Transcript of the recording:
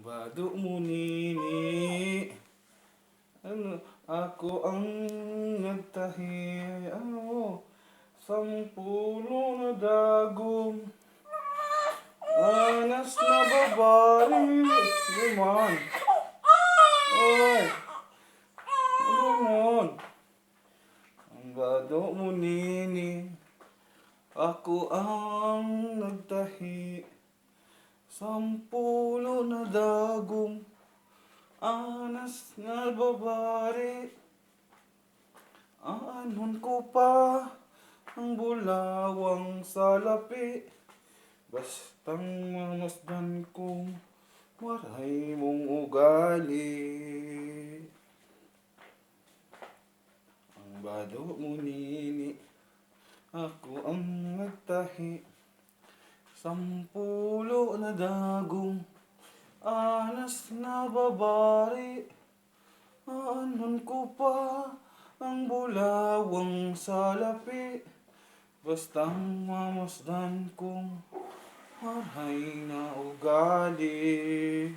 Badu munini. Anu aku angetahi Anu Sampulun dagum Anas na babari Guman Oi. Guman Badu munini. Aku ang nagtahi Sampulo na dagum Anas na babari Anon ko pa Ang bulawang salapi. Bastang mamasdan kong Maray mong ugali. Ang bado mo nini Ako ang nagtahi. Sampulo na dagong Anas na babari Anon ko pa Ang bulawang salapi. Bastang mamasdan kong Maray na ugali